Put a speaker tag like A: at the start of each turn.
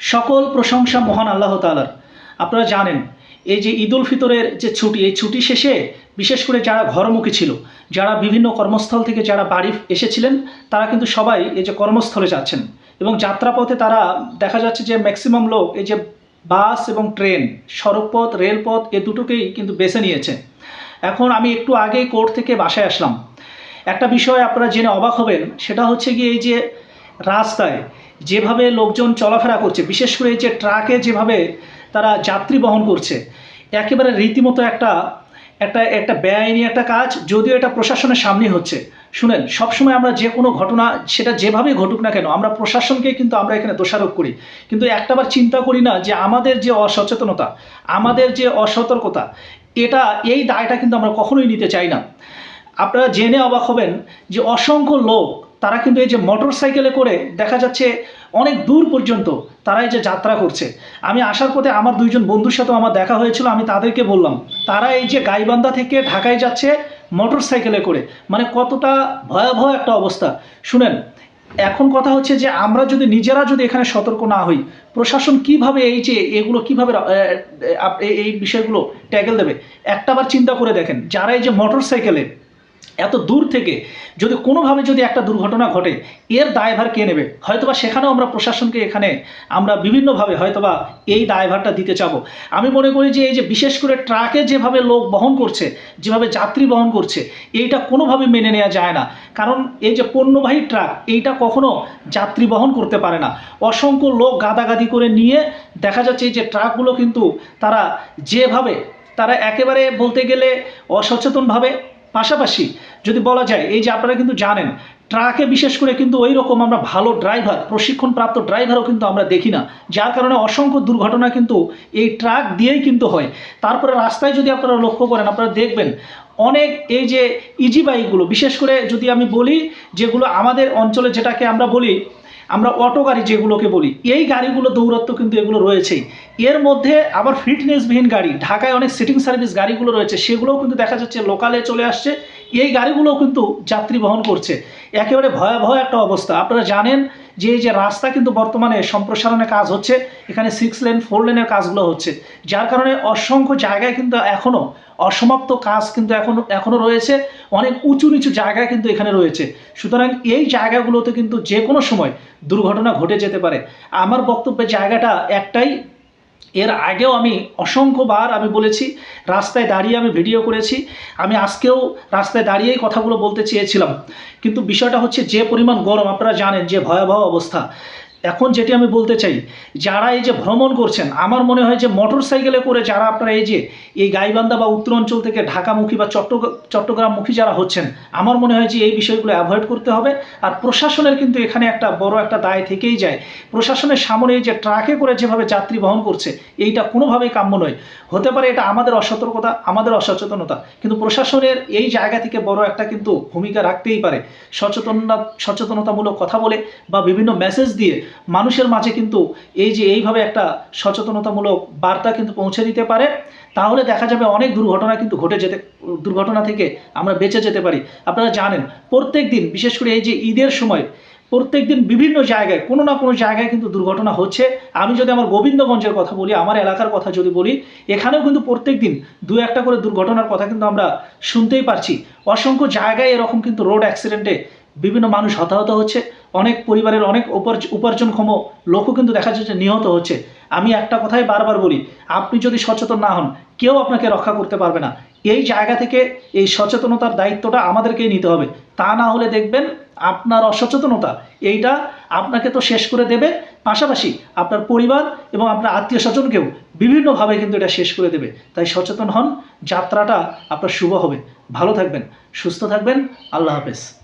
A: সকল প্রশংসা মহান আল্লাহ তালার আপনারা জানেন, এই যে ঈদ উল ফিতরের যে ছুটি, এই ছুটি শেষে বিশেষ করে যারা ঘরমুখী ছিল, যারা বিভিন্ন কর্মস্থল থেকে যারা বাড়ি এসেছিলেন, তারা কিন্তু সবাই এই যে কর্মস্থলে যাচ্ছেন। এবং যাত্রাপথে তারা দেখা যাচ্ছে যে ম্যাক্সিমাম লোক এই যে বাস এবং ট্রেন, সড়কপথ, রেলপথ, এ দুটোকেই কিন্তু বেছে নিয়েছে। এখন আমি একটু আগেই কোর্ট থেকে বাসায় আসলাম। একটা বিষয় আপনারা জেনে অবাক হবেন, সেটা হচ্ছে গিয়ে এই যে রাস্তায় যেভাবে লোকজন চলাফেরা করছে, বিশেষ করে যে ট্রাকে যেভাবে তারা যাত্রী বহন করছে, একেবারে রীতিমতো একটা একটা একটা বেআইনি একটা কাজ, যদিও এটা প্রশাসনের সামনে হচ্ছে। শুনেন, সবসময় আমরা যে কোনো ঘটনা, সেটা যেভাবেই ঘটুক না কেন, আমরা প্রশাসনকে কিন্তু আমরা এখানে দোষারোপ করি। কিন্তু একটাবার চিন্তা করি না যে আমাদের যে অসচেতনতা, আমাদের যে অসতর্কতা, এটা, এই দায়টা কিন্তু আমরা কখনোই নিতে চাই না। আপনারা জেনে অবাক হবেন যে অসংখ্য লোক তারা কিন্তু এই যে মোটর সাইকেলে করে দেখা যাচ্ছে অনেক দূর পর্যন্ত তারা এই যে যাত্রা করছে। আমি আসার পথে আমার দুইজন বন্ধুর সাথেও আমার দেখা হয়েছিল, আমি তাদেরকে বললাম, তারা এই যে গাইবান্ধা থেকে ঢাকায় যাচ্ছে মোটর সাইকেলে করে মানে কতটা ভয়াবহ একটা অবস্থা। শুনেন, এখন কথা হচ্ছে যে আমরা যদি নিজেরা যদি এখানে সতর্ক না হই, প্রশাসন কীভাবে এই যে এগুলো কীভাবে এই- বিষয়গুলো ট্যাগেল দেবে? একটাবার চিন্তা করে দেখেন, যারা এই যে মোটর সাইকেলে এত দূর থেকে যদি কোনোভাবে যদি একটা দুর্ঘটনা ঘটে, এর দায়ভার কে নেবে? হয়তোবা সেখানেও আমরা প্রশাসনকে এখানে আমরা বিভিন্নভাবে হয়তোবা এই দায়ভারটা দিতে চাবো। আমি মনে করি যে এই যে বিশেষ করে ট্রাকে যেভাবে লোক বহন করছে, যেভাবে যাত্রী বহন করছে, এইটা কোনোভাবে মেনে নেওয়া যায় না। কারণ এই যে পণ্যবাহী ট্রাক, এইটা কখনো যাত্রী বহন করতে পারে না। অসংখ্য লোক গাদাগাদি করে নিয়ে দেখা যাচ্ছে এই যে ট্রাকগুলো কিন্তু তারা যেভাবে, তারা একেবারে বলতে গেলে অসচেতনভাবে পাশাপাশি যদি বলা যায়, এই যে আপনারা কিন্তু জানেন, ট্রাকে বিশেষ করে কিন্তু ওই রকম আমরা ভালো ড্রাইভার, প্রশিক্ষণপ্রাপ্ত ড্রাইভারও কিন্তু আমরা দেখি না। যার কারণে অসংখ্য দুর্ঘটনা কিন্তু এই ট্রাক দিয়েই কিন্তু হয়। তারপরে রাস্তায় যদি আপনারা লক্ষ্য করেন, আপনারা দেখবেন অনেক এই যে ইজি বাইকগুলো বিশেষ করে যদি আমি বলি, যেগুলো আমাদের অঞ্চলে যেটাকে আমরা বলি আমরা অটো গাড়ি যেগুলোকে বলি, এই গাড়িগুলো দৌরত্ব কিন্তু এগুলো রয়েছেই। এর মধ্যে আবার ফিটনেসবিহীন গাড়ি, ঢাকায় অনেক সিটিং সার্ভিস গাড়িগুলো রয়েছে, সেগুলোও কিন্তু দেখা যাচ্ছে লোকালে চলে আসছে। এই গাড়িগুলোও কিন্তু যাত্রী বহন করছে। একেবারে ভয়াবহ একটা অবস্থা। আপনারা জানেন যে যে রাস্তা কিন্তু বর্তমানে সম্প্রসারণের কাজ হচ্ছে, এখানে সিক্স লেন ফোর লেনের কাজগুলো হচ্ছে। যার কারণে অসংখ্য জায়গায় কিন্তু এখনও অসমাপ্ত কাজ কিন্তু এখনও এখনও রয়েছে। অনেক উঁচু নিচু জায়গায় কিন্তু এখানে রয়েছে। সুতরাং এই জায়গাগুলোতে কিন্তু যে কোনো সময় দুর্ঘটনা ঘটে যেতে পারে। আমার বক্তব্যের জায়গাটা একটাই এর আগেও আমি অসংখ্যবার আমি বলেছি, রাস্তায় দাঁড়িয়ে আমি ভিডিও করেছি, আমি আজকেও রাস্তায় দাঁড়িয়েই কথাগুলো বলতে চেয়েছিলাম। কিন্তু বিষয়টা হচ্ছে যে পরিমাণ গরম, আপনারা জানেন যে ভয়াবহ অবস্থা। এখন যেটি আমি বলতে চাই, যারা এই যে ভ্রমণ করছেন, আমার মনে হয় যে মোটর সাইকেলে করে যারা আপনারা এই যে, এই গাইবান্ধা বা উত্তর অঞ্চল থেকে ঢাকামুখী বা চট্টগ্রাম চট্টগ্রামমুখী যারা হচ্ছেন, আমার মনে হয় যে এই বিষয়গুলো অ্যাভয়েড করতে হবে। আর প্রশাসনের কিন্তু এখানে একটা বড় একটা দায় থেকেই যায়। প্রশাসনের সামনে এই যে ট্রাকে করে যেভাবে যাত্রী বহন করছে, এইটা কোনোভাবেই কাম্য নয়। হতে পারে এটা আমাদের অসতর্কতা, আমাদের অসচেতনতা, কিন্তু প্রশাসনের এই জায়গা থেকে বড় একটা কিন্তু ভূমিকা রাখতেই পারে। সচেতনতা, সচেতনতামূলক কথা বলে বা বিভিন্ন মেসেজ দিয়ে মানুষের মাঝে কিন্তু এই যে এইভাবে একটা সচেতনতামূলক বার্তা কিন্তু পৌঁছে দিতে পারে, তাহলে দেখা যাবে অনেক দুর্ঘটনা কিন্তু ঘটে যেতে, দুর্ঘটনা থেকে আমরা বেঁচে যেতে পারি। আপনারা জানেন, প্রত্যেক দিন, বিশেষ করে এই যে ঈদের সময়, প্রত্যেক দিন বিভিন্ন জায়গায়, কোনো না কোনো জায়গায় কিন্তু দুর্ঘটনা হচ্ছে। আমি যদি আমার গোবিন্দগঞ্জের কথা বলি, আমার এলাকার কথা যদি বলি, এখানেও কিন্তু প্রত্যেক দিন দু একটা করে দুর্ঘটনার কথা কিন্তু আমরা শুনতেই পারছি। অসংখ্য জায়গায় এরকম কিন্তু রোড অ্যাক্সিডেন্টে বিভিন্ন মানুষ হতাহত হচ্ছে। অনেক পরিবারের অনেক উপার্জ- উপার্জনক্ষম লোকও কিন্তু দেখা যাচ্ছে নিহত হচ্ছে। আমি একটা কথাই বারবার বলি, আপনি যদি সচেতন না হন, কেউ আপনাকে রক্ষা করতে পারবে না। এই জায়গা থেকে এই সচেতনতার দায়িত্বটা আমাদেরকেই নিতে হবে। তা না হলে দেখবেন আপনার অসচেতনতা, এইটা আপনাকে তো শেষ করে দেবে। পাশাপাশি আপনার পরিবার এবং আপনার আত্মীয় স্বজনকেও বিভিন্নভাবে কিন্তু এটা শেষ করে দেবে। তাই সচেতন হন, যাত্রাটা আপনার শুভ হবে। ভালো থাকবেন, সুস্থ থাকবেন। আল্লাহ হাফেজ।